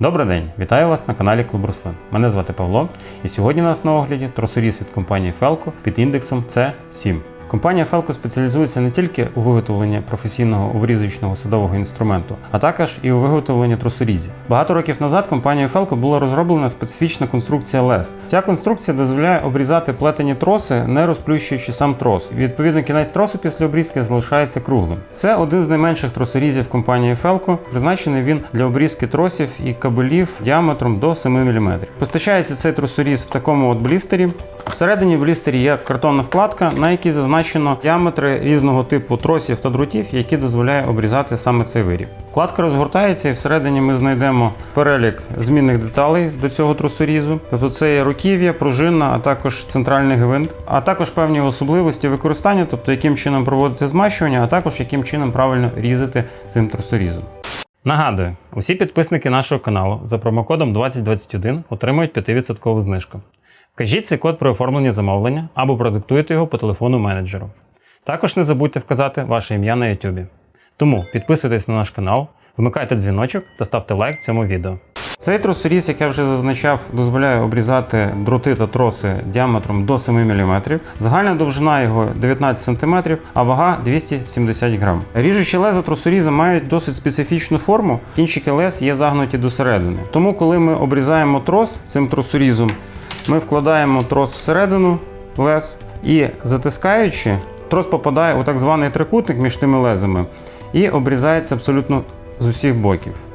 Добрий день, вітаю вас на каналі Клуб Руслин. Мене звати Павло, і сьогодні у нас на огляді тросоріз від компанії Felco під індексом C7. Компанія Felco спеціалізується не тільки у виготовленні професійного обрізочного садового інструменту, а також і у виготовленні тросорізів. Багато років назад компанією Felco була розроблена специфічна конструкція LES. Ця конструкція дозволяє обрізати плетені троси, не розплющуючи сам трос. Відповідно, кінець тросу після обрізки залишається круглим. Це один з найменших тросорізів компанії Felco. Призначений він для обрізки тросів і кабелів діаметром до 7 мм. Постачається цей тросоріз в такому от блістері. Всередині блістері є картонна вкладка, на якій зазначено діаметри різного типу тросів та дротів, які дозволяє обрізати саме цей виріб. Вкладка розгортається і всередині ми знайдемо перелік змінних деталей до цього тросорізу. Тобто це є руків'я, пружина, а також центральний гвинт, а також певні особливості використання, тобто яким чином проводити змащування, а також яким чином правильно різати цим тросорізом. Нагадую, усі підписники нашого каналу за промокодом 2021 отримують 5% знижку. Вкажіть цей код при оформленні замовлення або продиктуйте його по телефону менеджеру. Також не забудьте вказати ваше ім'я на YouTube. Тому підписуйтесь на наш канал, вмикайте дзвіночок та ставте лайк цьому відео. Цей тросоріз, як я вже зазначав, дозволяє обрізати дроти та троси діаметром до 7 мм. Загальна довжина його 19 см, а вага 270 грам. Ріжучі леза тросоріза мають досить специфічну форму, кінчики лез є загнуті досередини. Тому, коли ми обрізаємо трос цим тросорізом, ми вкладаємо трос всередину лез і затискаючи, трос попадає у так званий трикутник між тими лезами і обрізається абсолютно з усіх боків.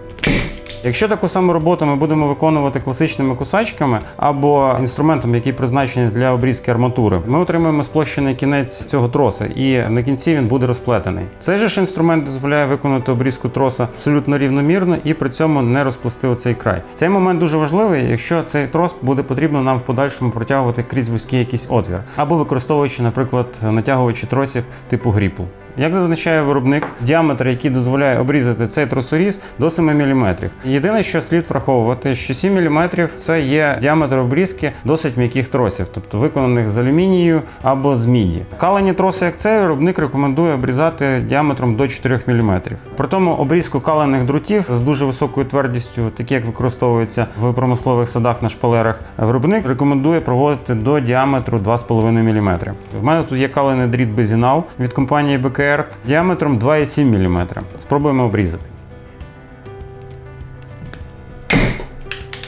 Якщо таку саму роботу ми будемо виконувати класичними кусачками або інструментом, який призначений для обрізки арматури, ми отримаємо сплощений кінець цього троса, і на кінці він буде розплетений. Цей же ж інструмент дозволяє виконати обрізку троса абсолютно рівномірно і при цьому не розплести оцей край. Цей момент дуже важливий, якщо цей трос буде потрібно нам в подальшому протягувати крізь вузький якийсь отвір, або використовуючи, наприклад, натягувачі тросів типу гріпл. Як зазначає виробник, діаметр, який дозволяє обрізати цей тросоріз, до 7 мм. Єдине, що слід враховувати, що 7 мм це є діаметр обрізки досить м'яких тросів, тобто виконаних з алюмінію або з міді. Калені троси, як цей, виробник рекомендує обрізати діаметром до 4 мм. При тому обрізку калених друтів з дуже високою твердістю, такі як використовуються в промислових садах на шпалерах, виробник рекомендує проводити до діаметру 2,5 мм. В мене тут є калений дріт Безінал від компанії БК діаметром 2,7 мм. Спробуємо обрізати.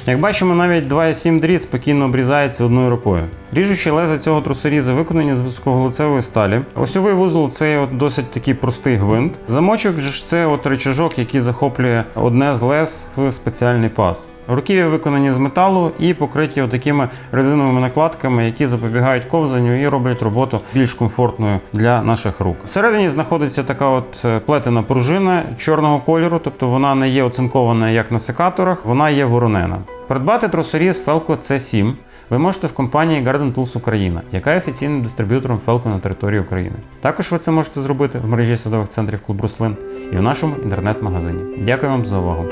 Як бачимо, навіть 2,7 дріт спокійно обрізається одною рукою. Ріжучі леза цього тросоріза виконані з високоглицевої сталі. Осьовий вузол це от досить такий простий гвинт. Замочок ж це от речажок, який захоплює одне з лез в спеціальний паз. Руків'я виконані з металу і покриті такими резиновими накладками, які запобігають ковзанню і роблять роботу більш комфортною для наших рук. Всередині знаходиться така от плетена пружина чорного кольору, тобто вона не є оцинкована як на секаторах, вона є воронена. Придбати тросоріз Felco C7 ви можете в компанії Garden Tools Україна, яка є офіційним дистриб'ютором Felco на території України. Також ви це можете зробити в мережі садових центрів Клуб Руслин і в нашому інтернет-магазині. Дякую вам за увагу.